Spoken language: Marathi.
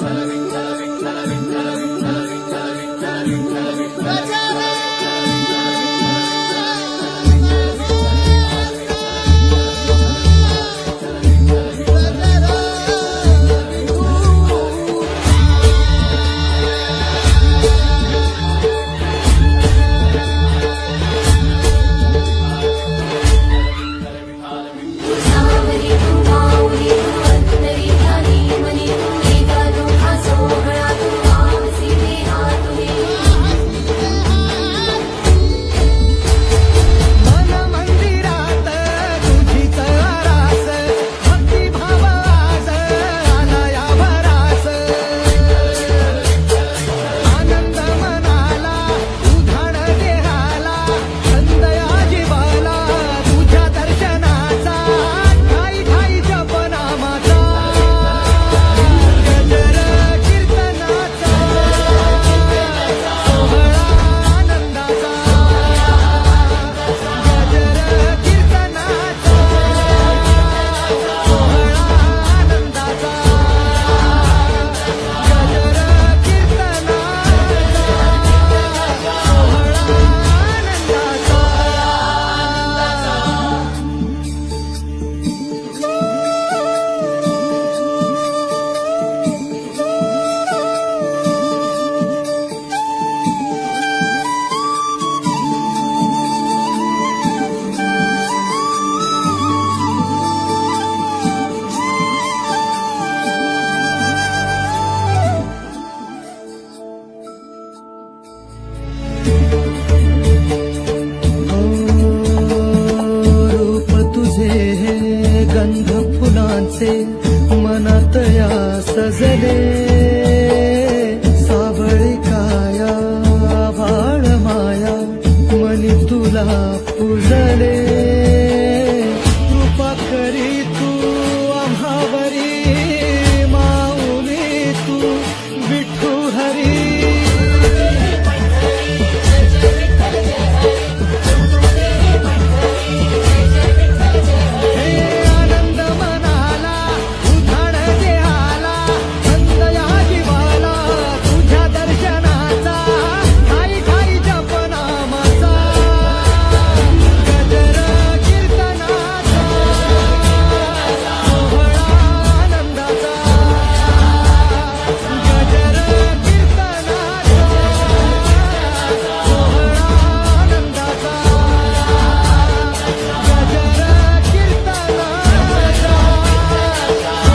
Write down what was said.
Hallelujah. रूप तुझे हे गंध फुलांचे मनात या सजले. सावळी काया वाळ माया मनी तुला पूजले.